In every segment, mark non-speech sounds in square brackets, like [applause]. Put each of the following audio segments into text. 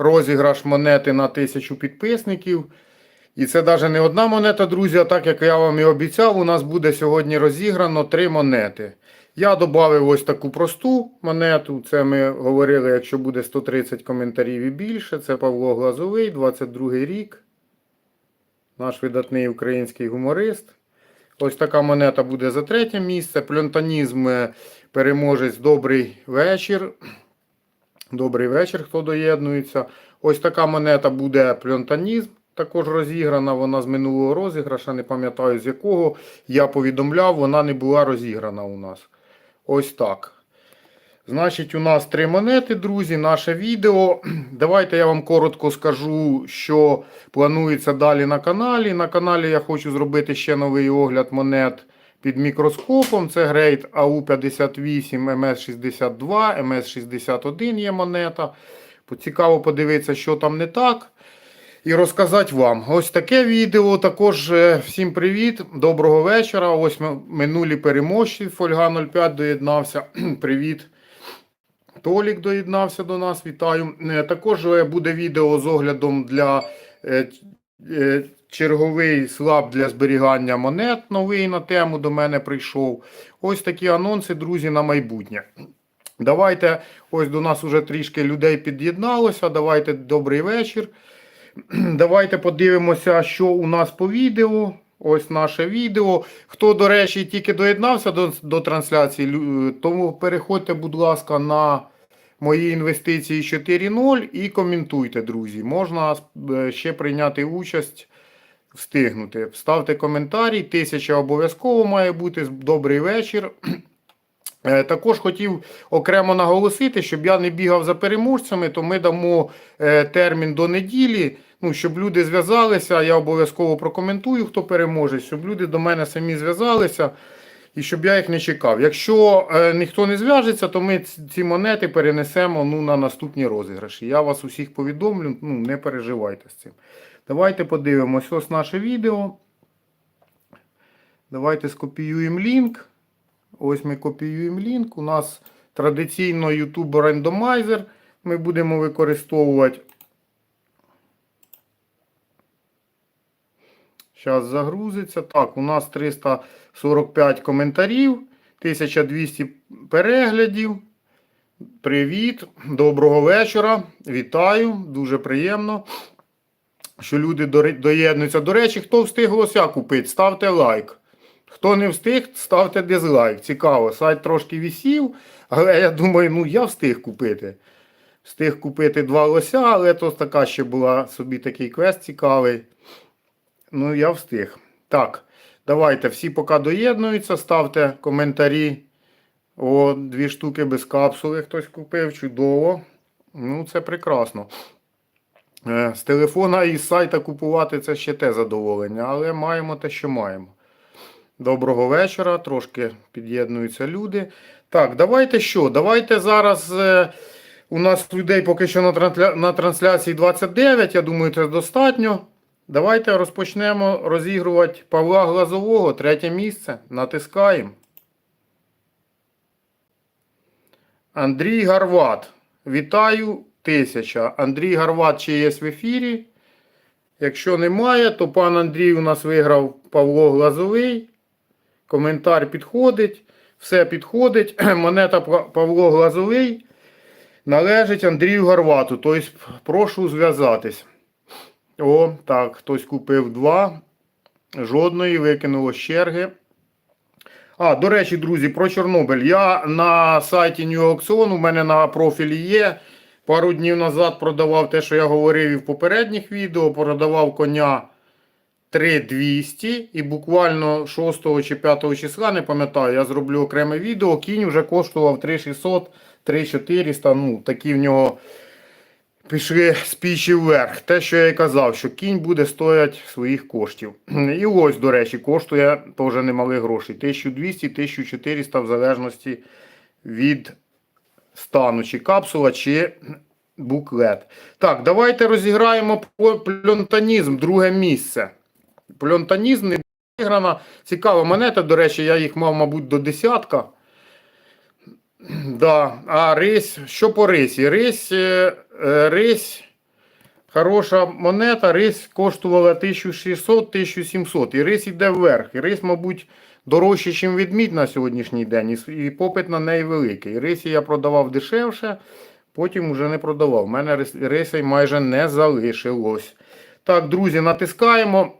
розіграш монети на тисячу підписників. І це навіть не одна монета, друзі, а так як я вам і обіцяв, у нас буде сьогодні розіграно три монети. Я додав ось таку просту монету. Це ми говорили, якщо буде 130 коментарів і більше. Це Павло Глазовий, 22 рік. Наш видатний український гуморист. Ось така монета буде за третє місце. Пльонтанізм е, добрий вечір. Добрий вечір, хто доєднується. Ось така монета буде пльонтанізм. Також розіграна, вона з минулого розіграша, не пам'ятаю з якого. Я повідомляв, вона не була розіграна у нас. Ось так. Значить, у нас три монети, друзі, наше відео. [clears throat] Давайте я вам коротко скажу, що планується далі на каналі. На каналі я хочу зробити ще новий огляд монет під мікроскопом. Це Great AU58 MS62, MS61 є монета. Цікаво подивитися, що там не так. І розказати вам. Ось таке відео. Також е, всім привіт, доброго вечора. Ось минулі переможці. Фольга 05 доєднався. Привіт. Толік доєднався до нас. Вітаю. Е, Також е, буде відео з оглядом для черговий слаб для зберігання монет. Новий на тему до мене прийшов. Ось такі анонси, друзі, на майбутнє. Давайте, ось до нас уже трішки людей під'єдналося. Давайте добрий вечір. Давайте подивимося, що у нас по відео. Ось наше відео. Хто, до речі, тільки доєднався до, до трансляції, тому переходьте, будь ласка, на мої інвестиції 4.0 і коментуйте, друзі. Можна е, ще прийняти участь, встигнути. Ставте коментарі, тисяча обов'язково має бути. Добрий вечір. [clears throat] Е, Також хотів окремо наголосити, щоб я не бігав за переможцями, то ми дамо е, термін до неділі. Ну, щоб люди зв'язалися, я обов'язково прокоментую, хто переможе, щоб люди до мене самі зв'язалися і щоб я їх не чекав. Якщо е, ніхто не зв'яжеться, то ми ці монети перенесемо ну, на наступні розіграші. Я вас усіх повідомлю, ну, не переживайте з цим. Давайте подивимось ось наше відео. Давайте скопіюємо лінк. Ось ми копіюємо лінк. У нас традиційно YouTube рандомайзер ми будемо використовувати. Зараз загрузиться. Так, у нас 345 коментарів, 1200 переглядів. Привіт, доброго вечора. Вітаю, дуже приємно, що люди доєднуються. До речі, хто встиг лося купити, ставте лайк. Хто не встиг, ставте дизлайк. Цікаво, сайт трошки висів, але я думаю, ну я встиг купити. Встиг купити два лося, але то така ще була собі такий квест цікавий. Ну, я встиг. Так, давайте всі поки доєднуються, ставте коментарі. О, дві штуки без капсули хтось купив, чудово. Ну, це прекрасно. Е, З телефона і з сайта купувати це ще те задоволення, але маємо те, що маємо. Доброго вечора, трошки під'єднуються люди. Так, давайте що? Давайте зараз. е, у нас людей поки що на трансляції 29, я думаю, це достатньо. Давайте розпочнемо розігрувати Павла Глазового, третє місце. Натискаємо. Андрій Гарват. Вітаю, тисяча. Андрій Гарват чи є в ефірі? Якщо немає, то пан Андрій у нас виграв Павло Глазовий. Коментар підходить. Все підходить. [clears throat] Монета Павло Глазовий належить Андрію Гарвату. Тобто, прошу зв'язатись. О, так, хтось купив два. Жодної викинуло з черги. А, до речі, друзі, про Чорнобиль. Я на сайті New Auction, у мене на профілі є. Пару днів назад продавав те, що я говорив і в попередніх відео. Продавав коня 3200 і буквально 6 чи 5 числа, не пам'ятаю, я зроблю окреме відео. Кінь вже коштував 3600, 3400. Ну, такі в нього пішли спічі вверх. Те, що я і казав, що кінь буде стояти своїх коштів. І ось, до речі, коштує теж немали грошей. 1200-1400 в залежності від стану, чи капсула, чи буклет. Так, давайте розіграємо пльонтанізм, друге місце. Пльонтанізм не виграна. Цікава монета, до речі, я їх мав, мабуть, до десятка. Да. А рись, що по рисі? Рись, е, е, рись Хороша монета, рис коштувала 1600-1700. І рис йде вверх. І рис, мабуть, дорожче, ніж відмідь на сьогоднішній день. І попит на неї великий. Рисі я продавав дешевше, потім вже не продавав. У мене рис- рисей майже не залишилось. Так, друзі, натискаємо.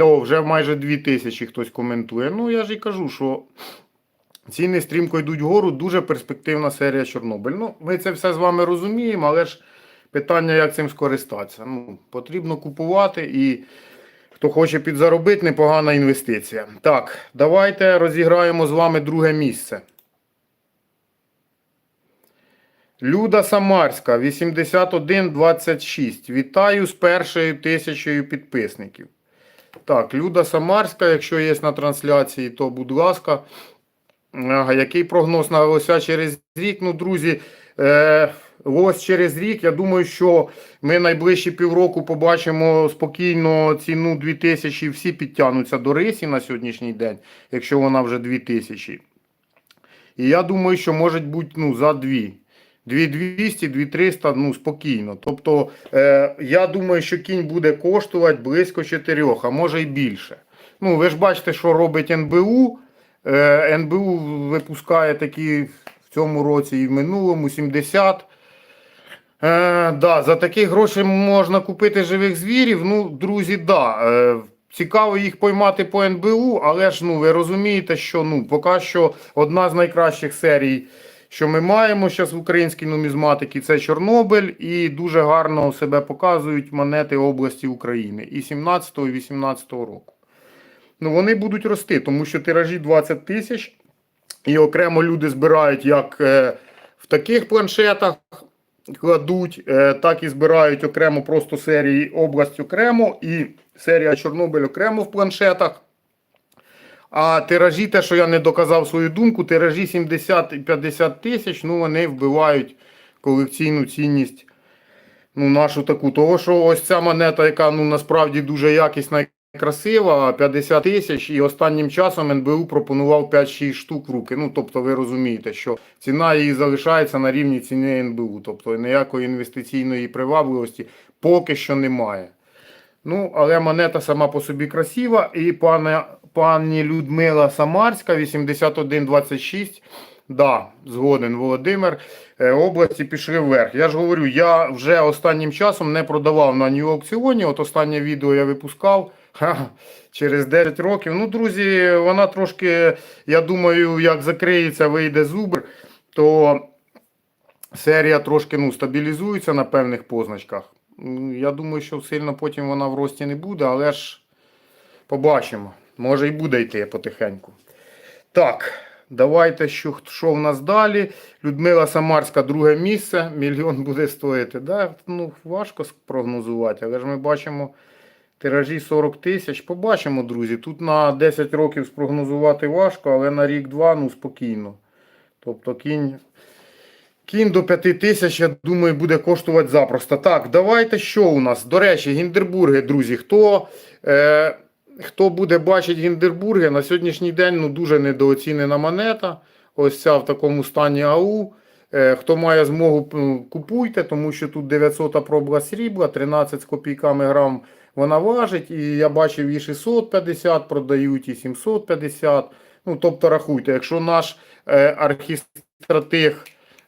О, вже майже 2000 хтось коментує. Ну, я ж і кажу, що ціни стрімко йдуть вгору, дуже перспективна серія Чорнобиль. Ну, ми це все з вами розуміємо, але ж питання, як цим скористатися. Ну, потрібно купувати і хто хоче підзаробити, непогана інвестиція. Так, давайте розіграємо з вами друге місце. Люда Самарська, 8126. Вітаю з першою тисячею підписників. Так, Люда Самарська, якщо є на трансляції, то будь ласка. Який прогноз на лося через рік? Ну, друзі, е, лось через рік. Я думаю, що ми найближчі півроку побачимо спокійно ціну 2000. Всі підтягнуться до рисі на сьогоднішній день, якщо вона вже 2000. І я думаю, що може бути ну, за 2. 2200, 2300, ну спокійно. Тобто, е, я думаю, що кінь буде коштувати близько 4, а може й більше. Ну, ви ж бачите, що робить НБУ. Е, НБУ випускає такі в цьому році і в минулому 70. Е, да, за такі гроші можна купити живих звірів. Ну, друзі, да. Е, цікаво їх поймати по НБУ, але ж ну, ви розумієте, що ну, поки що одна з найкращих серій, що ми маємо зараз в українській нумізматиці, це Чорнобиль, і дуже гарно себе показують монети області України і 17 і 18 року. Ну, вони будуть рости, тому що тиражі 20 тисяч, і окремо люди збирають як е, в таких планшетах кладуть, е, так і збирають окремо просто серії область окремо і серія Чорнобиль окремо в планшетах. А тиражі, те, що я не доказав свою думку, тиражі 70 і 50 тисяч, ну вони вбивають колекційну цінність ну, нашу таку. Того, що ось ця монета, яка ну, насправді дуже якісна красива, 50 тисяч, і останнім часом НБУ пропонував 5-6 штук в руки. Ну, тобто ви розумієте, що ціна її залишається на рівні ціни НБУ. Тобто ніякої інвестиційної привабливості поки що немає. Ну, але монета сама по собі красива. І пане, пані Людмила Самарська, 8126. Да, згоден Володимир. Е, Області пішли вверх. Я ж говорю, я вже останнім часом не продавав на нью аукціоні. От останнє відео я випускав ха, через 10 років. Ну, друзі, вона трошки, я думаю, як закриється, вийде зубр, то серія трошки ну, стабілізується на певних позначках. Я думаю, що сильно потім вона в рості не буде, але ж побачимо. Може і буде йти потихеньку. Так, давайте, що, що в нас далі. Людмила Самарська, друге місце. Мільйон буде стоїти. Да, ну, важко спрогнозувати, але ж ми бачимо тиражі 40 тисяч. Побачимо, друзі. Тут на 10 років спрогнозувати важко, але на рік-два ну, спокійно. Тобто кінь. Кінь до 5 тисяч, я думаю, буде коштувати запросто. Так, давайте що у нас? До речі, Гіндербурги, друзі. Хто, е, хто буде бачити Гіндербурги, на сьогоднішній день ну, дуже недооцінена монета. Ось ця в такому стані АУ. Е, хто має змогу, купуйте, тому що тут 900 пробла срібла, 13 з копійками грам вона важить. І я бачив і 650 продають, і 750. Ну, тобто рахуйте, якщо наш е, архістратег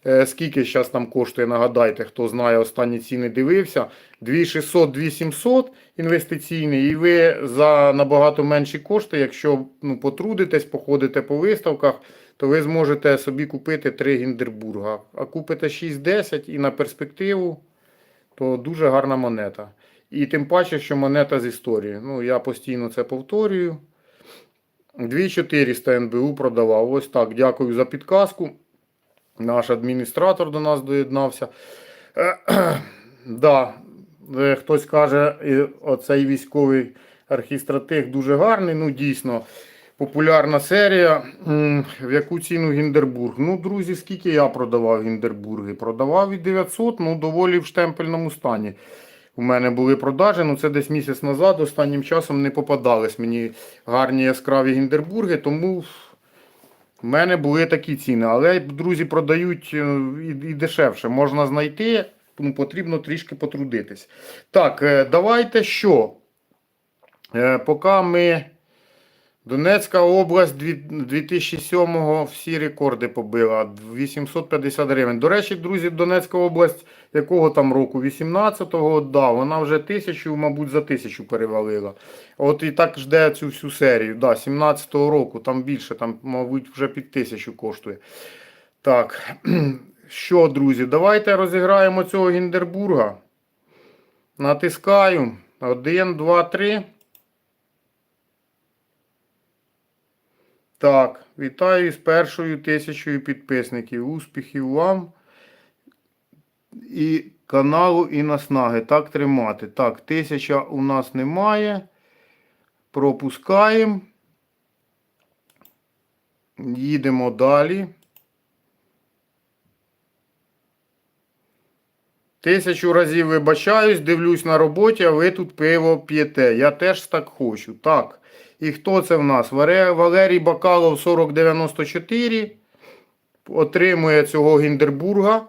Е, Скільки зараз там коштує, нагадайте, хто знає останні ціни дивився. 2600, 2700 інвестиційний, і ви за набагато менші кошти, якщо ну, потрудитесь, походите по виставках, то ви зможете собі купити 3 Гіндербурга. А купите 6-10 і на перспективу, то дуже гарна монета. І тим паче, що монета з історії. Ну, я постійно це повторюю. 2400 НБУ продавав. Ось так. Дякую за підказку. Наш адміністратор до нас доєднався. [clears throat] Да, е, хтось каже, оцей військовий архістратег дуже гарний. Ну, дійсно, популярна серія. В яку ціну Гіндербург? Ну, друзі, скільки я продавав Гіндербурги? Продавав від 900, ну, доволі в штемпельному стані. У мене були продажі, ну це десь місяць назад, останнім часом не попадались мені гарні яскраві Гіндербурги, тому у мене були такі ціни, але друзі продають е, і, дешевше. Можна знайти ну, потрібно трішки потрудитись. Так, е, давайте що? Е, Поки ми. Донецька область 2007-го всі рекорди побила. 850 гривень. До речі, друзі, Донецька область якого там року? 18-го, да, вона вже тисячу, мабуть, за тисячу перевалила. От і так жде цю всю серію. Да, 17-го року, там більше, там, мабуть, вже під тисячу коштує. Так, [clears throat] що, друзі, давайте розіграємо цього Гіндербурга. Натискаю. Один, два, три. Так, вітаю з першою тисячою підписників. Успіхів вам і каналу, і наснаги. Так тримати. Так, тисяча у нас немає. Пропускаємо. Їдемо далі. Тисячу разів вибачаюсь, дивлюсь на роботі, а ви тут пиво п'єте. Я теж так хочу. Так. І хто це в нас? Валерій Бакалов 4094. Отримує цього Гіндербурга.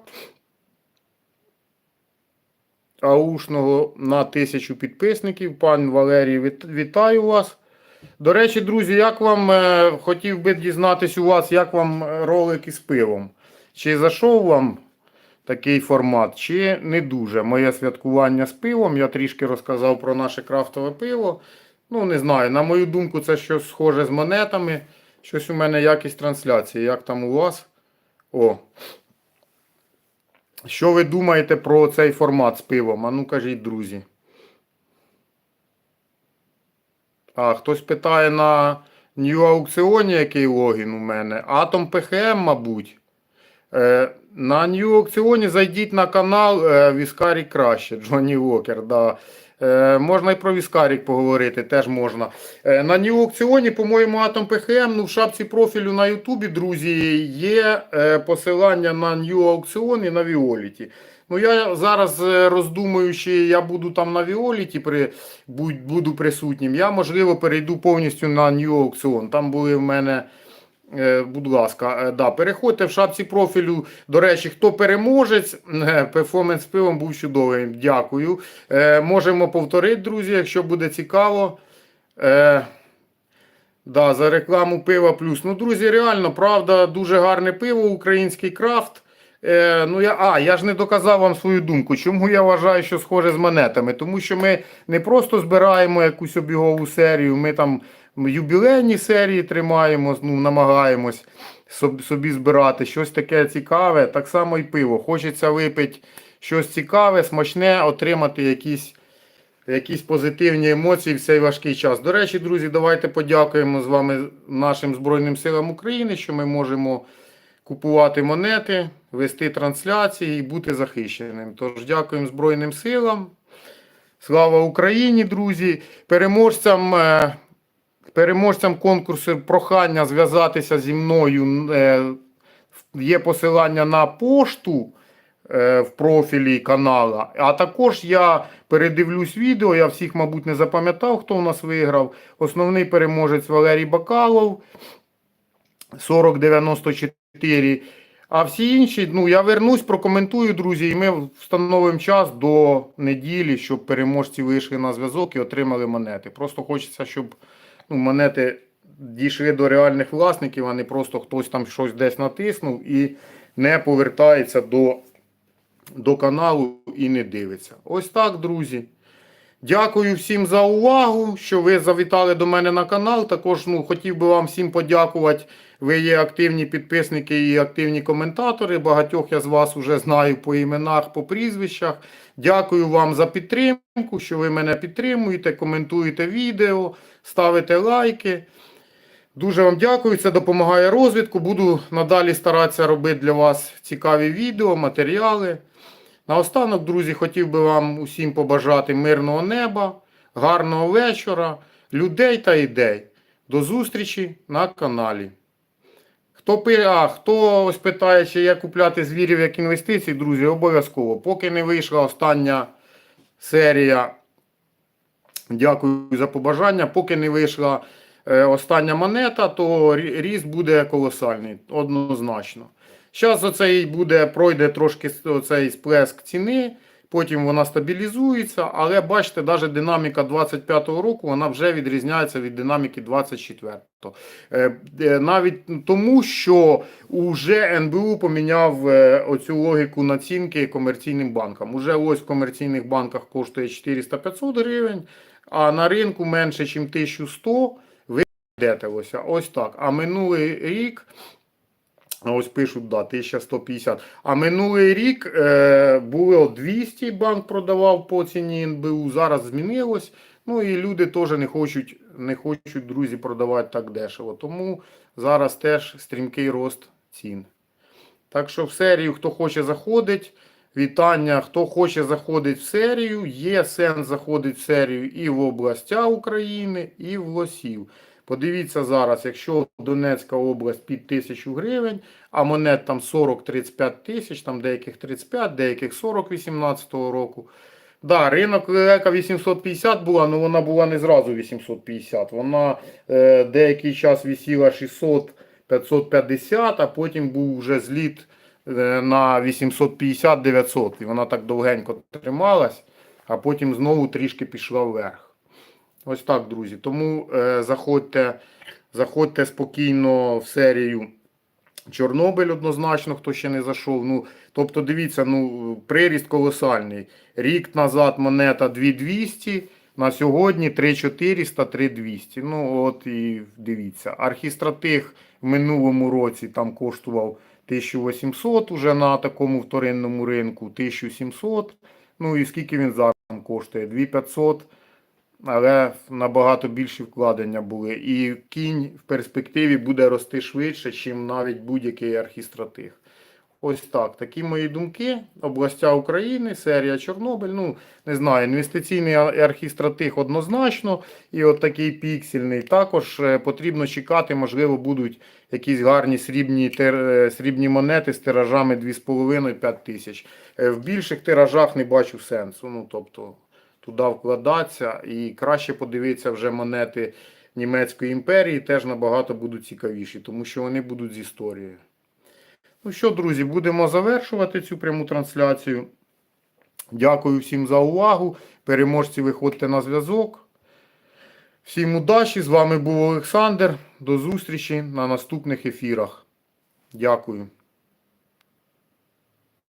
Аушного на тисячу підписників. Пан Валерій, вітаю вас. До речі, друзі, як вам е, хотів би дізнатись у вас, як вам е, ролик із пивом? Чи зайшов вам такий формат, чи не дуже? Моє святкування з пивом. Я трішки розказав про наше крафтове пиво. Ну, не знаю, на мою думку, це щось схоже з монетами. Щось у мене якість трансляції. Як там у вас? О. Що ви думаєте про цей формат з пивом? А ну кажіть, друзі. А, хтось питає на New аукціоні, який логін у мене. Атом ПХМ, мабуть. Е, на New аукціоні зайдіть на канал е, Віскарік краще, Джонні Уокер. Да. Е, можна і про Віскарік поговорити, теж можна. Е, на New аукціоні, по-моєму, Атом ПХМ, ну в шапці профілю на Ютубі, друзі, є е, посилання на New аукціон і на Віоліті. Ну, я зараз е, роздумую, чи я буду там на Віоліті при, буду присутнім. Я, можливо, перейду повністю на New аукціон. Там були в мене. Е, Будь ласка, е, да, переходьте в шапці профілю. До речі, хто переможець, е, перформанс з пивом був чудовий. Дякую. Можемо повторити, друзі, якщо буде цікаво. Да, за рекламу пива плюс. Ну, друзі, реально, правда, дуже гарне пиво, український крафт. Ну я, а, я ж не доказав вам свою думку. Чому я вважаю, що схоже з монетами? Тому що ми не просто збираємо якусь обігову серію, ми там юбілейні серії тримаємо, ну, намагаємось собі збирати щось таке цікаве. Так само і пиво. Хочеться випити щось цікаве, смачне, отримати якісь, якісь позитивні емоції в цей важкий час. До речі, друзі, давайте подякуємо з вами нашим Збройним силам України, що ми можемо купувати монети, вести трансляції і бути захищеним. Тож дякуємо Збройним силам. Слава Україні, друзі! Переможцям, е, переможцям конкурсу прохання зв'язатися зі мною. е, Є посилання на пошту е, в профілі канала. А також я передивлюсь відео. Я всіх, мабуть, не запам'ятав, хто у нас виграв. Основний переможець Валерій Бакалов. 4094. А всі інші, ну я вернусь, прокоментую, друзі, і ми встановимо час до неділі, щоб переможці вийшли на зв'язок і отримали монети. Просто хочеться, щоб ну, монети дійшли до реальних власників, а не просто хтось там щось десь натиснув і не повертається до, до каналу і не дивиться. Ось так, друзі. Дякую всім за увагу, що ви завітали до мене на канал. Також ну, хотів би вам всім подякувати. Ви є активні підписники і активні коментатори. Багатьох я з вас вже знаю по іменах, по прізвищах. Дякую вам за підтримку, що ви мене підтримуєте, коментуєте відео, ставите лайки. Дуже вам дякую, це допомагає розвитку. Буду надалі старатися робити для вас цікаві відео, матеріали. Наостанок, друзі, хотів би вам усім побажати мирного неба, гарного вечора, людей та ідей. До зустрічі на каналі. Хто, а, хто ось питає, чи є купляти звірів як інвестиції, друзі, обов'язково. Поки не вийшла остання серія, дякую за побажання. Поки не вийшла е, остання монета, то ріст буде колосальний, однозначно. Зараз оцей буде, пройде трошки оцей сплеск ціни, потім вона стабілізується, але бачите, навіть динаміка 25-го року вона вже відрізняється від динаміки 24-го. Е, е, Навіть тому, що уже НБУ поміняв е, оцю логіку націнки комерційним банкам. Уже ось в комерційних банках коштує 400-500 гривень, а на ринку менше, ніж 1100 ви йдете ось, так. А минулий рік Ось пишуть, да, 1150. А минулий рік е, було 200 банк продавав по ціні НБУ, зараз змінилось. Ну і люди теж не хочуть, не хочуть, друзі, продавати так дешево. Тому зараз теж стрімкий рост цін. Так що в серію, хто хоче заходить, вітання. Хто хоче заходить в серію, є сенс заходить в серію і в областя України, і в лосів. Подивіться зараз, якщо Донецька область під 1000 гривень, а монет там 40-35 тисяч, там деяких 35, деяких 40 18 року. Да, ринок лелека 850 була, але вона була не зразу 850. Вона е, деякий час висіла 600 550, а потім був вже зліт е, на 850-900. І вона так довгенько трималась, а потім знову трішки пішла вверх. Ось так, друзі. Тому е, заходьте, заходьте спокійно в серію Чорнобиль однозначно, хто ще не зайшов. Ну, тобто, дивіться, ну, приріст колосальний. Рік назад монета 2200, на сьогодні 3400, 3200. Ну, от і дивіться. Архістратих в минулому році там коштував 1800 уже на такому вторинному ринку, 1700. Ну і скільки він зараз там коштує? 2500 але набагато більші вкладення були. І кінь в перспективі буде рости швидше, ніж навіть будь-який архістратиг. Ось так. Такі мої думки. Областя України, серія Чорнобиль. Ну, не знаю, інвестиційний ар- архістратиг однозначно. І от такий піксельний. Також е, потрібно чекати, можливо, будуть якісь гарні срібні, тир- е, срібні монети з тиражами 2,5-5 тисяч. Е, В більших тиражах не бачу сенсу. Ну, тобто, туди вкладатися і краще подивитися вже монети Німецької імперії, теж набагато будуть цікавіші, тому що вони будуть з історією. Ну що, друзі, будемо завершувати цю пряму трансляцію. Дякую всім за увагу. Переможці, виходьте на зв'язок. Всім удачі! З вами був Олександр. До зустрічі на наступних ефірах. Дякую.